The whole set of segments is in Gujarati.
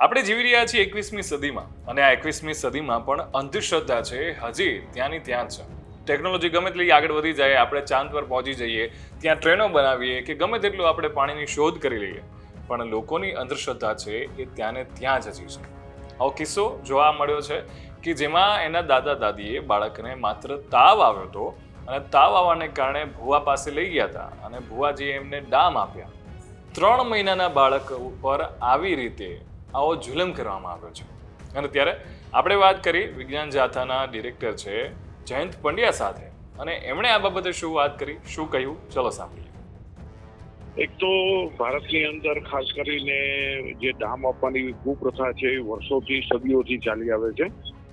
આપણે જીવી રહ્યા છીએ એકવીસમી સદીમાં અને આ એકવીસમી સદીમાં પણ અંધશ્રદ્ધા છે. હજી ત્યાંની ત્યાં જ છે. ટેકનોલોજી ગમે તેટલી આગળ વધી જાય, આપણે ચાંદ પર પહોંચી જઈએ, ત્યાં ટ્રેનો બનાવીએ કે ગમે તેટલું આપણે પાણીની શોધ કરી લઈએ, પણ લોકોની અંધશ્રદ્ધા છે એ ત્યાંને ત્યાં જ હજી છે. આવો કિસ્સો જોવા મળ્યો છે કે જેમાં એના દાદા દાદીએ બાળકને માત્ર તાવ આવ્યો હતો અને તાવ આવવાને કારણે ભુવા પાસે લઈ ગયા હતા અને ભુવાજીએ એમને ડામ આપ્યા. ત્રણ મહિનાના બાળક ઉપર આવી રીતે આવો જુલમ કરવામાં આવ્યો છે. અને ત્યારે આપણે વાત કરી વિજ્ઞાન જાથાના ડિરેક્ટર છે જયંત પંડ્યા સાથે. અને એમણે આ બાબતે શું વાત કરી, શું કહ્યું? ચલો સાંભળીએ. એક તો ભારતની અંદર ખાસ કરીને જે ડામ આપવાની કુપ્રથા છે, એ વર્ષોથી, સદીઓથી ચાલી આવે છે.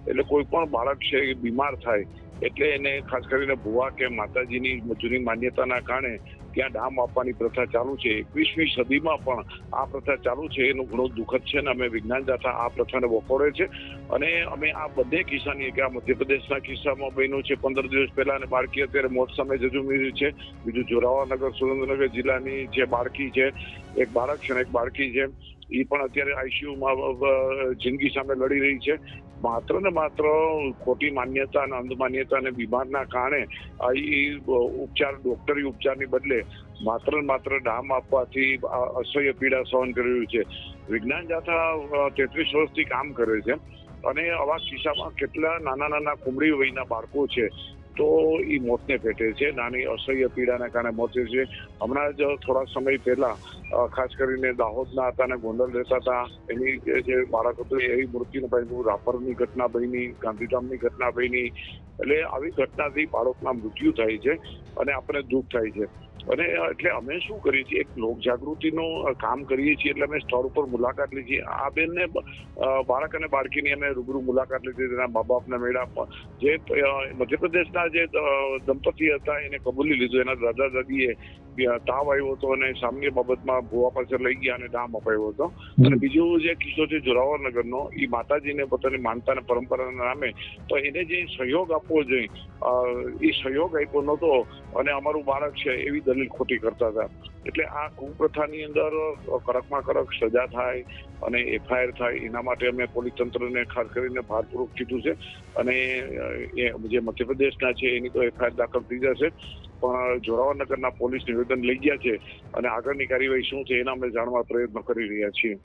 એટલે કોઈ પણ બાળક છે, એ બીમાર થાય, એટલે એને ખાસ કરીને ભુવા કે માતાજીની જૂની માન્યતાના કારણે ત્યાં ડામ આપવાની પ્રથા ચાલુ છે. એકવીસમી સદીમાં પણ આ પ્રથા ચાલુ છે. એનું ઘણું દુઃખદ છે અને અમે વિજ્ઞાન દાતા આ પ્રથાને વખોડે છે. અને અમે આ બંને કિસ્સાની કે આ મધ્યપ્રદેશના કિસ્સામાં બન્યું છે. પંદર દિવસ પહેલા અને બાળકી અત્યારે મોત સામે જજુમી છે. બીજું જોરાવાનગર, સુરેન્દ્રનગર જિલ્લાની જે બાળકી છે, એક બાળક છે અને એક બાળકી છે. એ પણ અત્યારે આઈસીયુમાં જિંદગી સામે લડી રહી છે. માત્ર ને માત્ર ખોટી માન્યતા અને અંધમાન્યતા અને બીમારના કારણે ઈ ઉપચાર, ડોક્ટરી ઉપચારની બદલે માત્ર ને માત્ર ડામ આપવાથી અસહ્ય પીડા સહન કરી રહ્યું છે. વિજ્ઞાન જાથા તેત્રીસ વર્ષથી કામ કરે છે. અને આવા કિસ્સામાં કેટલા નાના નાના કુમળી વયના બાળકો છે. તો એ મોતને ભેટે છે. નાની અસહ્ય પીડાના કારણે મોતે છે. હમણાં જ થોડા સમય પહેલા ખાસ કરીને દાહોદના હતા અને ગોંડલ રહેતા હતા, એની જે- બાળક હતું એવી મૃત્યુ પામ્યું. રાપરની ઘટના બની, ગાંધીધામની ઘટના બની. એટલે આવી ઘટનાથી બાળકના મૃત્યુ થાય છે અને આપણે દુઃખ થાય છે. અને એટલે અમે શું કરીએ છીએ એક લોક જાગૃતિનું કામ કરીએ છીએ એટલે અમે સ્થળ ઉપર મુલાકાત લીધી છીએ. આ બેનને બાળક અને બાળકીની અમે રૂબરૂ મુલાકાત લીધી. તેના મા બાપના મેળા જે મધ્યપ્રદેશના જે દંપતી હતા એને કબૂલી લીધું. એના દાદા દાદીએ તાવ આવ્યો હતો અને સામાન્ય બાબતમાં ભુવા પાસે લઈ ગયા અને ડામ અપાયો હતો. અને બીજું જે કિસ્સો છે જોરાવરનગરનો એ માતાજીને પોતાની માનતા અને પરંપરાના નામે તો એને જે સહયોગ આપવો જોઈએ એ સહયોગ આપ્યો નહોતો. અને અમારું બાળક છે એવી દલીલ ખોટી કરતા હતા. એટલે આ કુપ્રથાની અંદર કડકમાં કડક સજા થાય અને એફઆઈઆર થાય, એના માટે અમે પોલીસ તંત્રને ખાસ કરીને ભારપૂર્વક કીધું છે. અને જે મધ્યપ્રદેશના છે, એની તો એફઆઈઆર દાખલ થઈ જશે. પણ જોરાવરનગરના પોલીસ નિવેદન લઈ ગયા છે અને આગળની કાર્યવાહી શું છે, એના અમે જાણવા પ્રયત્ન કરી રહ્યા છીએ.